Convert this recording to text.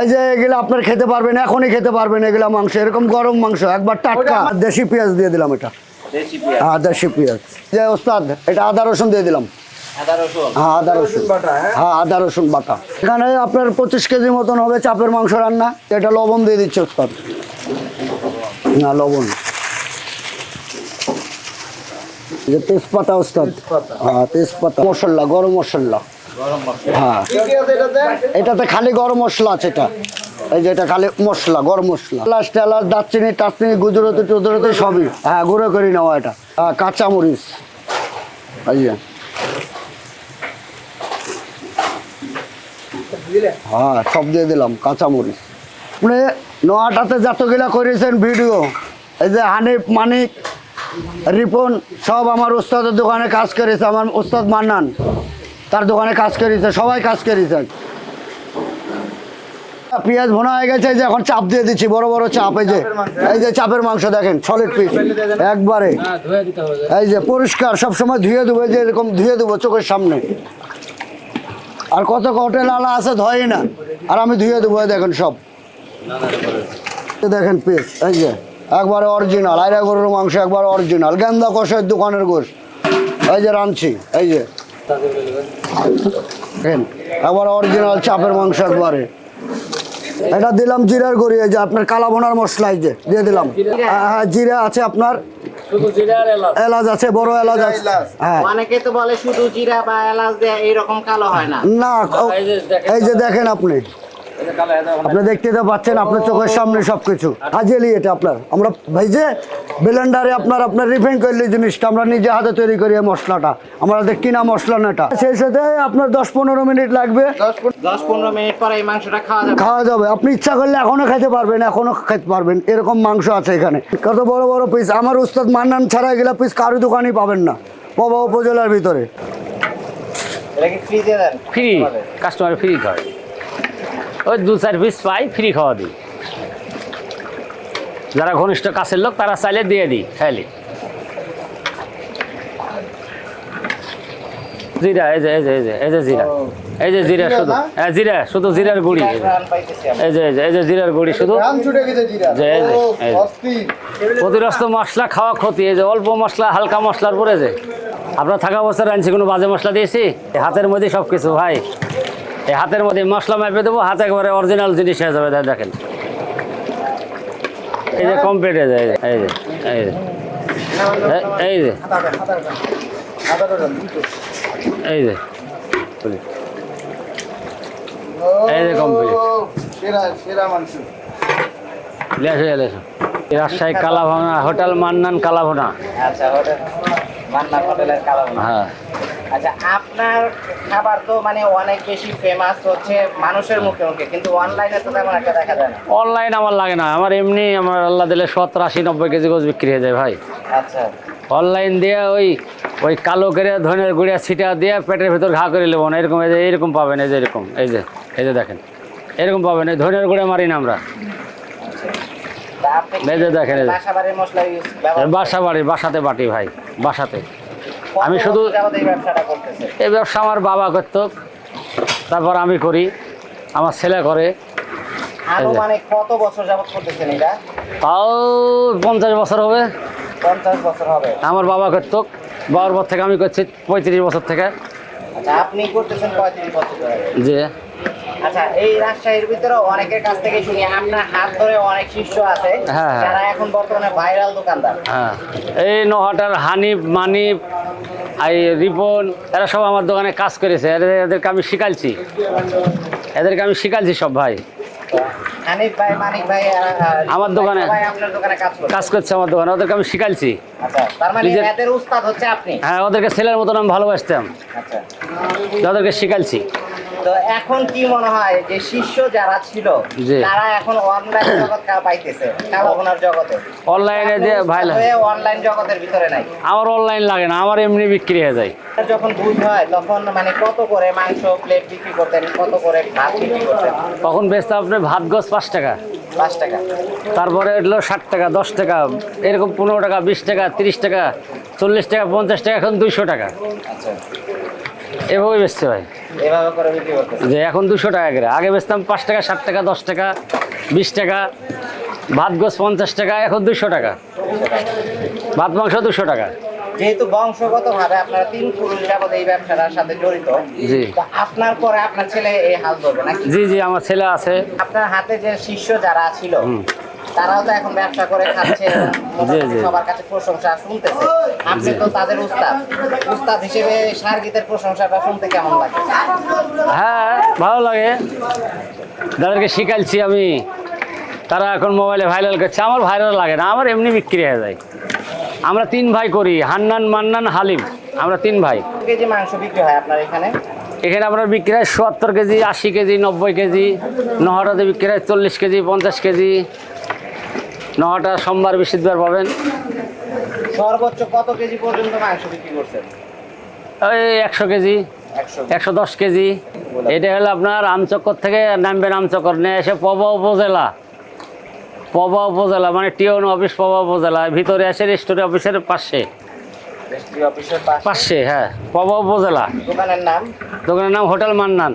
এই যে এগুলো আপনার খেতে পারবেন এখনই খেতে পারবেন এগুলা মাংস। এরকম গরম মাংস একবার টাটকা। দেশি পেঁয়াজ দিয়ে দিলাম এটা। দেশি পেঁয়াজ। হ্যাঁ দেশি পেঁয়াজ। যে ওস্তাদ এটা আদা রসুন দিয়ে দিলাম। আদা রসুন? হ্যাঁ আদা রসুন। হ্যাঁ? আদা রসুন বাটা। এখানে আপনার পঁচিশ কেজি মতন হবে চাপের মাংস রান্না। এটা লবণ দিয়ে দিচ্ছে ওস্তাদ। না লবণ। যে তেজপাতা ওস্তাদ। হ্যাঁ তেজপাতা। মশলা গরম মশলা। হ্যাঁ। এটাতে? খালি গরম মশলা আছে এটা। এই যে এটা খালি মশলা গরম মশলা। এলাচ টেলাচ দারচিনি টাচচিনি গুজরাতি টুজরাতি সবই। হ্যাঁ গুঁড়ো করে নেওয়া এটা। হ্যাঁ কাঁচামরিচ। এই হ্যাঁ সব দিয়ে দিলাম কাঁচামরিচ। আপনি নোয়াটাতে যতগুলা করেছেন ভিডিও এই যে হানিফ মানিক রিপন সব আমার ওস্তাদের দোকানে কাজ করেছে আমার ওস্তাদ মান্নান। তার দোকানে কাজ করেছে সবাই কাজ করেছে পেঁয়াজ ভোনা হয়ে গেছে যে এখন চাপ দিয়ে দিচ্ছি বড় বড় চাপ এই যে এই যে চাপের মাংস দেখেন সলিড পিস একবারে। এই যে পরিষ্কার সবসময় ধুয়ে দেবো যে এরকম ধুয়ে দেবো চোখের সামনে। আর কত হোটেল আলা আছে ধোয়ই না। আর আমি ধুয়ে দেবো দেখেন সব। দেখেন পিস এই যে একবারে অরিজিনাল আইরা গরুর মাংস একবার অরিজিনাল গেন্দা কষের দোকানের গোশ। এই যে রাঁধছি এই যে। একবার অরিজিনাল চাপের মাংস একবারে এটা দিলাম জিরার গড়িয়ে যে আপনার কালা বোনার মশলা যে দিয়ে দিলাম। হ্যাঁ হ্যাঁ, জিরা আছে আপনার। এলাচ। আছে বড় এলাচ আছে। হ্যাঁ। অনেকে তো বলে শুধু জিরা বা এলাচ দিয়ে এইরকম কালো হয় না। না এই যে দেখেন আপনি। আপনি দেখতে তো পাচ্ছেন আপনার চোখের সামনে সবকিছু। হাজেলি এটা আপনার। আমরা ভেজে ব্লেন্ডারে আপনার আপনার রিফাইন করলে জিনিসটা আমরা নিজে হাতে তৈরি করি এই মশলাটা। আমাদের কিনা মশলা না এটা। সেই সাথে আপনার দশ পনেরো মিনিট লাগবে। দশ পনেরো মিনিট পরে এই মাংসটা খাওয়া যাবে। খাওয়া যাবে। আপনি ইচ্ছা করলে এখনও খেতে পারবেন এখনও খেতে পারবেন। এরকম মাংস আছে এখানে। কত বড় বড় পিস আমার উস্তাদ মান্নান ছাড়া এগুলা পিস কারও দোকানই পাবেন না। পবা উপজেলার ভিতরে। এটা কি ফ্রিজে দেন? ফ্রি কাস্টমার ফ্রি খায় ওই দু চার পিস পাই ফ্রি খাওয়া দিই। যারা ঘনিষ্ঠ কাছের লোক তারা চাইলে দিয়ে দিই খাইলে। জিরা এই যে এই যে এই যে এই যে জিরা। এই যে জিরা শুধু। হ্যাঁ জিরা শুধু জিরার গুঁড়ি। এই যে। এই যে এই যে জিরার গুঁড়ি শুধু। অতিরিক্ত মশলা খাওয়া ক্ষতি। এই যে অল্প মশলা হালকা মশলার পরে যে। আপনার থাকা অবস্থা রাঁধছি কোনো বাজে মশলা দিয়েছি? হাতের মধ্যে সব কিছু ভাই। এই হাতের মধ্যে মশলা মেপে দেবো হাতে একবারে অরিজিনাল জিনিস হয়ে যাবে দেখ- দেখেন। এই যে কমপ্লিট হয়ে যায় এই যে এই যে এই যে। এই যে এই যে কমপ্লিট লেসো লেসো রাজশাহী কালাভোনা হোটেল মান্নান কালাভোনা। আচ্ছা। হ্যাঁ। আচ্ছা আপনার খাবার তো মানে অনেক বেশি ফেমাস হচ্ছে মানুষের মুখে মুখে কিন্তু অনলাইনে তো তেমন একটা দেখা যায় না। অনলাইন আমার লাগে না। আমার এমনি আমার আল্লাহ দিলে সত্তর আশি নব্বই কেজি গোছ বিক্রি হয়ে যায় ভাই। আচ্ছা। অনলাইন দিয়ে ওই ওই কালো করে ধনের গুঁড়িয়া ছিটা দিয়ে পেটের ভিতর ঘা করে নেব না। এরকম এই যে এরকম পাবেন এই যে এরকম। এই যে এই যে দেখেন। এরকম পাবেন। এই ধনের গুঁড়ে মারি না আমরা। এই যে দেখেন, বাসা বাড়ি বাসাতে বাটি ভাই বাসাতে। আমি শুধু- এই ব্যবসা আমার বাবা করত। তারপর আমি করি আমার ছেলে করে। কত বছর যাবত করতেছেন এটা? তাও পঞ্চাশ বছর হবে। পঞ্চাশ বছর হবে। আমার বাবা করত। বাবার পর থেকে আমি করছি পঁয়ত্রিশ বছর থেকে। আচ্ছা আপনি করতেছেন পঁয়ত্রিশ বছর যে আচ্ছা এই রাজশাহীর ভিতরে অনেকের কাছ থেকে শুনি আপনার হাত ধরে অনেক শিষ্য আছে। হ্যাঁ, হ্যাঁ। যারা এখন বর্তমানে ভাইরাল দোকানদার। হ্যাঁ। এই নহাটার হানিফ মানিফ এই রিপন এরা সব আমার দোকানে কাজ করেছে। এদের এদেরকে আমি শিখাইছি। এদেরকে আমি শিখালছি সব ভাই। আমার দোকানে। কাজ করছে। আমার দোকানে। ওদেরকে আমি শিখালছি আচ্ছা মানে হ্যাঁ ওদেরকে ছেলের মতন আমি ভালোবাসতাম। আচ্ছা। ওদেরকে শিখালছি তো এখন কি মনে হয় যে শিষ্য যারা ছিল। তারা এখন অনলাইন জগৎ পাইতেছে? কালাভুনার জগতে? অনলাইনে দিয়ে ভাই অনলাইন জগতের ভিতরে নাই। আমার অনলাইন লাগে না আমার এমনি বিক্রি হয়ে যায়। যখন ভুল হয় তখন মানে কত করে মাংস প্লেট বিক্রি করতেন কত করে ভাত বিক্রি করতেন? তখন বেচতে আপনি ভাত গছ পাঁচ টাকা। পাঁচ টাকা। তারপরে এলো ষাট টাকা দশ টাকা এরকম পনেরো টাকা বিশ টাকা তিরিশ টাকা চল্লিশ টাকা পঞ্চাশ টাকা এখন দুইশো টাকা। আচ্ছা। এভাবেই বেচতে হয়। যে এখন দুশো টাকা করে। আগে বেচতাম পাঁচ টাকা ষাট টাকা দশ টাকা বিশ টাকা ভাত গোস পঞ্চাশ টাকা এখন দুশো টাকা। ভাত মাংস দুশো টাকা। যেহেতু বংশগত ভাবে আপনারা তিন পুরুষ যাবত এই ব্যবসাটার সাথে জড়িত জি। আপনার পরে আপনার ছেলে এই হাল ধরবে নাকি? জি জি আমার ছেলে আছে। আপনার হাতে যে শিষ্য যারা ছিল। তারাও তো এখন ব্যবসা করে খাচ্ছে সবার কাছে প্রশংসা শুনতেছে। আপনি তো তাদের উস্তাদ। উস্তাদ হিসেবে সার্গিতের প্রশংসাটা শুনতে কেমন লাগে? হ্যাঁ ভালো লাগে। যাদেরকে শিখাইছি আমি। তারা এখন মোবাইলে ভাইরাল করছে। আমার ভাইরাল লাগে না আমার এমনি বিক্রি হয়ে যায়। আমরা তিন ভাই করি হান্নান মান্নান হালিম। আমরা তিন ভাই। কেজি মাংস বিক্রি হয় আপনার এখানে? এখানে আপনার বিক্রি হয় চুয়াত্তর কেজি আশি কেজি নব্বই কেজি। নহটাতে বিক্রি হয় চল্লিশ কেজি পঞ্চাশ কেজি। নহটা সোমবার বৃহস্পতিবার পাবেন। সর্বোচ্চ কত কেজি পর্যন্ত মাংস বিক্রি করছেন? ওই একশো কেজি। একশো। দশ কেজি। এটা হলো আপনার আমচক্কর থেকে নামবেন আমচক্কর নিয়ে এসে পবা উপজেলা। পবা উপজেলা মানে টিওন অফিস পবা উপজেলা। ভিতরে এসে রেস্টোরেন্ট অফিসের পাশে? পাশে হ্যাঁ পবা উপজেলা। দোকানের নাম? দোকানের নাম হোটেল মান্নান।